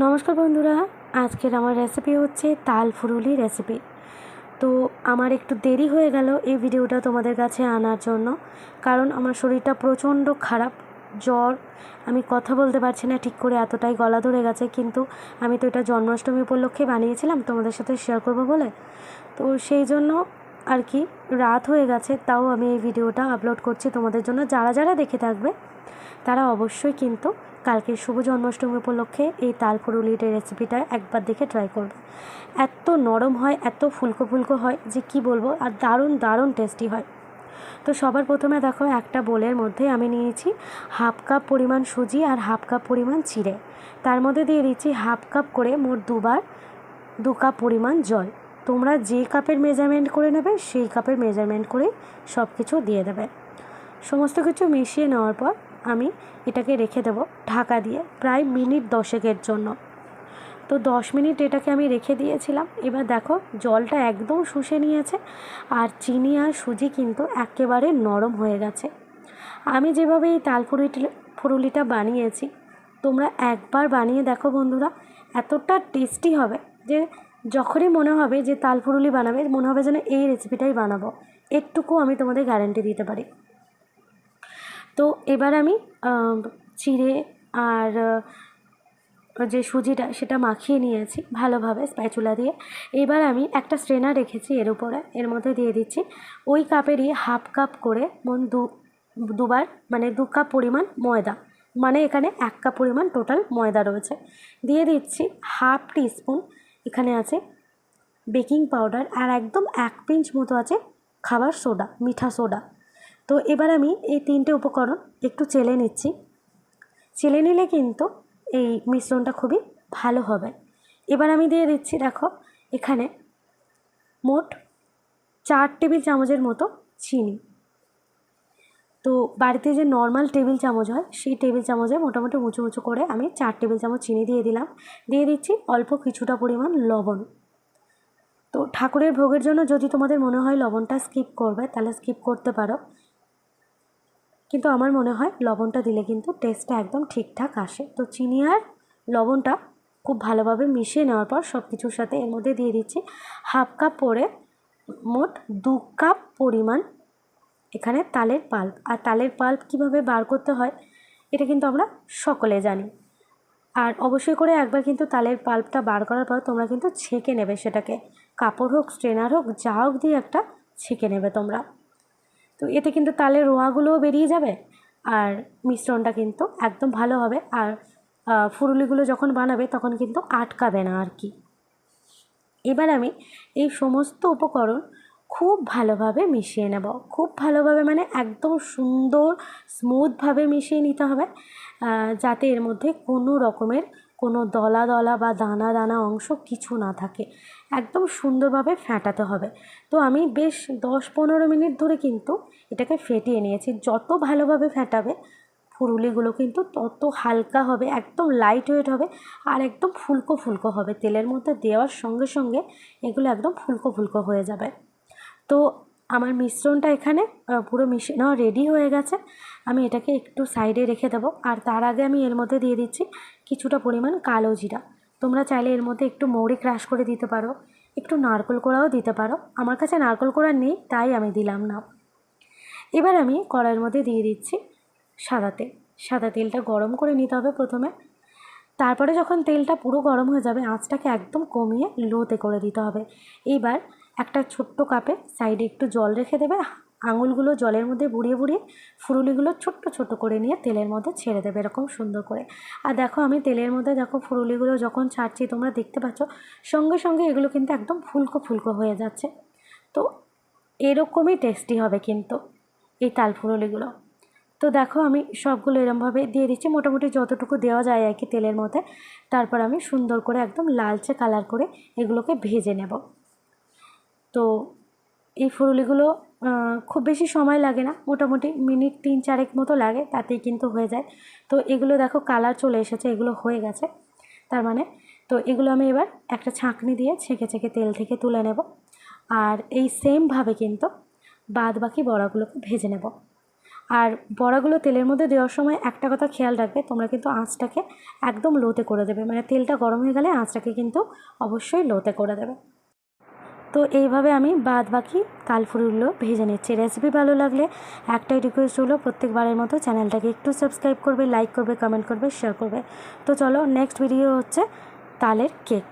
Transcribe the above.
নমস্কার বন্ধুরা, আজকের আমার রেসিপি হচ্ছে তাল ফুরুলি রেসিপি তো আমার একটু দেরি হয়ে গেল এই ভিডিওটা তোমাদের কাছে আনার জন্য, কারণ আমার শরীরটা প্রচণ্ড খারাপ, জ্বর, আমি কথা বলতে পারছি না ঠিক করে এতটাই গলা ধরে গেছে, কিন্তু আমি তো এটা জন্মাষ্টমী উপলক্ষে বানিয়েছিলাম, তোমাদের সাথে শেয়ার করব বলে। তো সেই জন্য আর কি, রাত হয়ে গেছে, তাও আমি এই ভিডিওটা আপলোড করছি, তোমাদের জন্য যারা যারা দেখে থাকবে, তারা অবশ্যই কিন্তু কালকে শুভ জন্মাষ্টমী উপলক্ষে এই তাল রেসিপিটা একবার দেখে ট্রাই করবে। এত নরম হয়, এত ফুলকো ফুলকো হয় যে কি বলব, আর দারুণ দারুণ টেস্টি হয়। তো সবার প্রথমে দেখো একটা বোলের মধ্যে আমি নিয়েছি হাফ কাপ পরিমাণ সুজি আর হাফ কাপ পরিমাণ চিড়ে। তার মধ্যে দিয়ে দিচ্ছি হাফ কাপ করে মোট দুবার দু কাপ পরিমাণ জল। তোমরা যে কাপের মেজারমেন্ট করে নেবে, সেই কাপের মেজারমেন্ট করেই সব কিছু দিয়ে দেবে। সমস্ত কিছু মিশিয়ে নেওয়ার পর আমি এটাকে রেখে দেব ঢাকা দিয়ে প্রায় মিনিট দশেকের জন্য। তো দশ মিনিট এটাকে আমি রেখে দিয়েছিলাম। এবার দেখো জলটা একদম শুষে নিয়েছে আর চিনি আর সুজি কিন্তু একেবারে নরম হয়ে গেছে। আমি যেভাবে এই তাল ফুরুলিটা বানিয়েছি, তোমরা একবার বানিয়ে দেখো বন্ধুরা, এতটা টেস্টি হবে যে যখনই মনে হবে যে তাল ফুরুলি বানাবে, মনে হবে যেন এই রেসিপিটাই বানাবো। একটুকু আমি তোমাদের গ্যারেন্টি দিতে পারি। তো এবার আমি চিড়ে আর যে সুজিটা সেটা মাখিয়ে নিয়েছি ভালোভাবে স্প্যাচুলা দিয়ে। এবার আমি একটা স্ট্রেনার রেখেছি এর উপরে, এর মধ্যে দিয়ে দিচ্ছি। ওই কাপেরই হাফ কাপ করে মন দু, দুবার মানে দু কাপ পরিমাণ ময়দা মানে এখানে এক কাপ পরিমাণ টোটাল ময়দা রয়েছে। দিয়ে দিচ্ছি হাফ টিস্পুন, এখানে আছে বেকিং পাউডার আর একদম এক পিঞ্চ মতো আছে খাবার সোডা, মিঠা সোডা। তো এবার আমি এই তিনটে উপকরণ একটু চেলে নিচ্ছি। চেলে নিলে কিন্তু এই মিশ্রণটা খুবই ভালো হবে। এবার আমি দিয়ে দিচ্ছি, দেখো, এখানে মোট চার টেবিল চামচের মতো চিনি। তো বাড়িতে যে নর্মাল টেবিল চামচ হয়, সেই টেবিল চামচে মোটামুটি উঁচু উঁচু করে আমি চার টেবিল চামচ চিনি দিয়ে দিলাম। দিয়ে দিচ্ছি অল্প কিছুটা পরিমাণ লবণ। তো ঠাকুরের ভোগের জন্য যদি তোমাদের মনে হয় লবণটা স্কিপ করবে, তাহলে স্কিপ করতে পারো। কিন্তু আমার মনে হয় লবণটা দিলে কিন্তু টেস্টটা একদম ঠিকঠাক আসে। তো চিনি আর লবণটা খুব ভালোভাবে মিশিয়ে নেওয়ার পর সব কিছুর সাথে এর মধ্যে দিয়ে দিচ্ছি হাফ কাপ পরে মোট দু কাপ পরিমাণ এখানে তালের পাল্প। আর তালের পাল্প কীভাবে বার করতে হয় এটা কিন্তু আমরা সকলে জানি। আর অবশ্যই করে একবার কিন্তু তালের পাল্পটা বার করার পর তোমরা কিন্তু ছেঁকে নেবে সেটাকে। কাপড় হোক, স্ট্রেনার হোক, যা হোক দিয়ে একটা ছেঁকে নেবে তোমরা। তো এতে কিন্তু তালের রোয়াগুলোও বেরিয়ে যাবে আর মিশ্রণটা কিন্তু একদম ভালো হবে আর ফুরুলিগুলো যখন বানাবে তখন কিন্তু আটকাবে না আর কি। এবার আমি এই সমস্ত উপকরণ খুব ভালোভাবে মিশিয়ে নেব। খুব ভালোভাবে মানে একদম সুন্দর স্মুথভাবে মিশিয়ে নিতে হবে যাতে এর মধ্যে কোনো রকমের কোনো দলা দলা বা দানা দানা অংশ কিছু না থাকে। একদম সুন্দরভাবে ফ্যাটাতে হবে। তো আমি বেশ দশ পনেরো মিনিট ধরে কিন্তু এটাকে ফেটিয়ে নিয়েছি। যত ভালোভাবে ফ্যাটাবে ফুরুলিগুলো কিন্তু তত হালকা হবে, একদম লাইট ওয়েট হবে আর একদম ফুলকো ফুলকো হবে। তেলের মধ্যে দেওয়ার সঙ্গে সঙ্গে এগুলো একদম ফুলকো ফুলকো হয়ে যাবে। তো আমার মিশ্রণটা এখানে পুরো মিশিয়ে নেওয়া রেডি হয়ে গেছে। আমি এটাকে একটু সাইডে রেখে দেবো। আর তার আগে আমি এর মধ্যে দিয়ে দিচ্ছি কিছুটা পরিমাণ কালো জিরা। তোমরা চাইলে এর মধ্যে একটু মৌরি ক্রাশ করে দিতে পারো। একটু নারকল কোড়াও দিতে পারো। আমার কাছে নারকল কোড়া নেই, তাই আমি দিলাম না। এবার আমি কড়াইয়ের মধ্যে দিয়ে দিচ্ছি সাদা তেল। সাদা তেলটা গরম করে নিতে হবে প্রথমে। তারপরে যখন তেলটা পুরো গরম হয়ে যাবে, আঁচটাকে একদম কমিয়ে লোতে করে দিতে হবে। এইবার একটা ছোট্ট কাপে সাইডে একটু জল রেখে দেবে, আঙুলগুলো জলের মধ্যে বুড়িয়ে বুড়িয়ে ফুরুলিগুলো ছোট্ট ছোট্ট করে নিয়ে তেলের মধ্যে ছেড়ে দেবে এরকম সুন্দর করে। আর দেখো আমি তেলের মধ্যে দেখো ফুরুলিগুলো যখন ছাড়ছি, তোমরা দেখতে পাচ্ছ সঙ্গে সঙ্গে এগুলো কিন্তু একদম ফুলকো ফুলকো হয়ে যাচ্ছে। তো এরকমই টেস্টি হবে কিন্তু এই তাল ফুরুলিগুলো। তো দেখো আমি সবগুলো এরমভাবে দিয়ে দিচ্ছি, মোটামুটি যতটুকু দেওয়া যায় আর কি তেলের মধ্যে। তারপর আমি সুন্দর করে একদম লালচে কালার করে এগুলোকে ভেজে নেব। তো এই ফুরুলিগুলো খুব বেশি সময় লাগে না, মোটামুটি মিনিট তিন চারেক মতো লাগে, তাতেই কিন্তু হয়ে যায়। তো এগুলো দেখো কালার চলে এসেছে, এগুলো হয়ে গেছে, তার মানে তো এগুলো আমি এবার একটা ছাঁকনি দিয়ে ছেঁকে ছেঁকে তেল থেকে তুলে নেব। আর এই সেমভাবে কিন্তু বাদ বাকি বড়াগুলোকে ভেজে নেব। আর বড়াগুলো তেলের মধ্যে দেওয়ার সময় একটা কথা খেয়াল রাখবে, তোমরা কিন্তু আঁচটাকে একদম লোতে করে দেবে মানে তেলটা গরম হয়ে গেলে আঁচটাকে কিন্তু অবশ্যই লোতে করে দেবে। তো এইভাবে আমি বাদ বাকি কালফুলগুলো ভেজে নিচ্ছি। রেসিপি ভালো লাগলে একটাই রিকোয়েস্ট হলো, প্রত্যেকবারের মতো চ্যানেলটাকে একটু সাবস্ক্রাইব করবে লাইক করবে কমেন্ট করবে শেয়ার করবে। তো চলো নেক্সট ভিডিও হচ্ছে তালের কেক